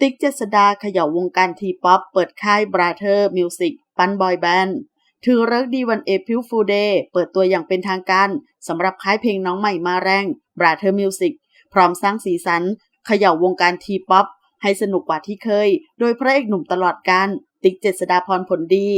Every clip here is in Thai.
ติ๊กเจษดาเขย่าวงการทีป๊อปเปิดค่ายบราเธอร์มิวสิกปั้นบอยแบนด์ถือเลิกดีวันเอพิลฟูเดย์เปิดตัวอย่างเป็นทางการสำหรับค่ายเพลงน้องใหม่มาแรงบราเธอร์มิวสิกพร้อมสร้างสีสันเขย่าวงการทีป๊อปให้สนุกกว่าที่เคย โดยพระเอกหนุ่มตลอดการ ติ๊กเจษดาพรผลดี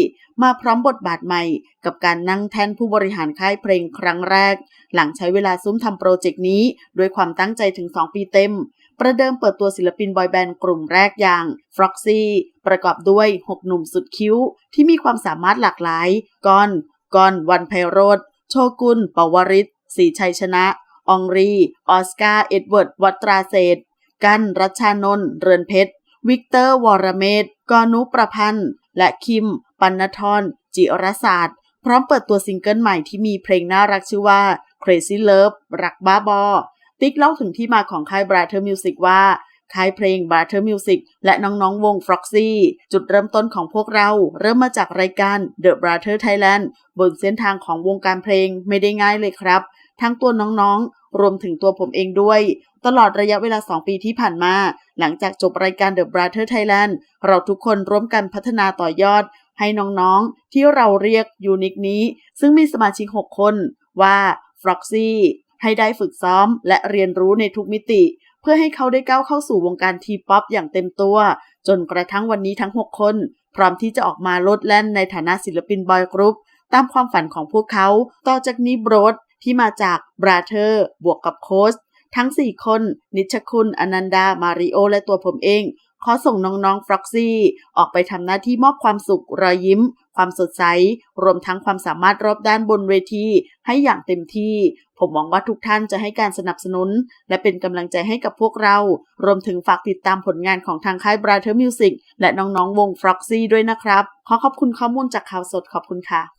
มาพร้อมบทบาทใหม่ กับการนั่งแทนผู้บริหารค่ายเพลงครั้งแรก หลังใช้เวลาซุ้มทำโปรเจกต์นี้ ด้วยความตั้งใจถึง 2 ปีเต็ม ประเดิมเปิดตัวศิลปินบอยแบนด์กลุ่มแรกอย่าง Froxy ประกอบด้วย 6 หนุ่มสุดคิ้ว ที่มีความสามารถหลากหลายกอนกอนวันไพโรธโชกุนปวริศศรีชัยชนะ องรี ออสการ์ เอ็ดเวิร์ด วัตราเศษ กัน รัชชานนท์ เรือนเพชร วิกเตอร์ วรเมธ กอนุประพันธ์ และคิม ปันนทรจิรศาสตร์ พร้อมเปิดตัวซิงเกิลใหม่ที่มีเพลงน่ารักชื่อว่า Crazy Love รักบ้าบอ ติ๊กเล่าถึงที่มาของค่าย Brother Music ว่าค่ายเพลง Brother Music และน้องๆวง Froxy จุดเริ่มต้นของพวกเราเริ่มมาจากรายการ The Brother Thailand บนเส้นทางของวงการเพลงไม่ได้ง่ายเลยครับ ทั้งตัวน้องๆ รวมถึงตัวผมเองด้วย ตลอดระยะเวลา 2 ปีที่ผ่านมา หลังจากจบรายการ The Brother Thailand เราทุกคนร่วมกันพัฒนาต่อยอด ให้น้องๆ ที่เราเรียกยูนิคนี้ ซึ่งมีสมาชิก 6 คนว่า Froxy ให้ได้ฝึกซ้อมและเรียนรู้ในทุกมิติ เพื่อให้เขาได้ก้าวเข้าสู่วงการทีป๊อปอย่างเต็มตัว จนกระทั่งวันนี้ทั้ง 6 คน พร้อมที่จะออกมาโลดแล่นในฐานะศิลปินบอยกรุ๊ปตามความฝันของพวกเขา ต่อจากนี้โบรด ที่มาจากบราเธอร์ บวกกับโค้ชทั้ง 4 คน นิชคุณอนันดา มาริโอ และตัวผมเอง ขอส่งน้องๆฟร็อกซี่ ออกไปทำหน้าที่มอบความสุขรอยยิ้ม ความสดใส รวมทั้งความสามารถรอบด้านบนเวที ให้อย่างเต็มที่ ผมหวังว่าทุกท่านจะให้การสนับสนุน และเป็นกำลังใจให้กับพวกเรา รวมถึงฝากติดตามผลงานของทางค่าย Brother Music และน้องๆวง Froxy ด้วยนะครับ ขอขอบคุณข้อมูลจากข่าวสดขอบคุณค่ะ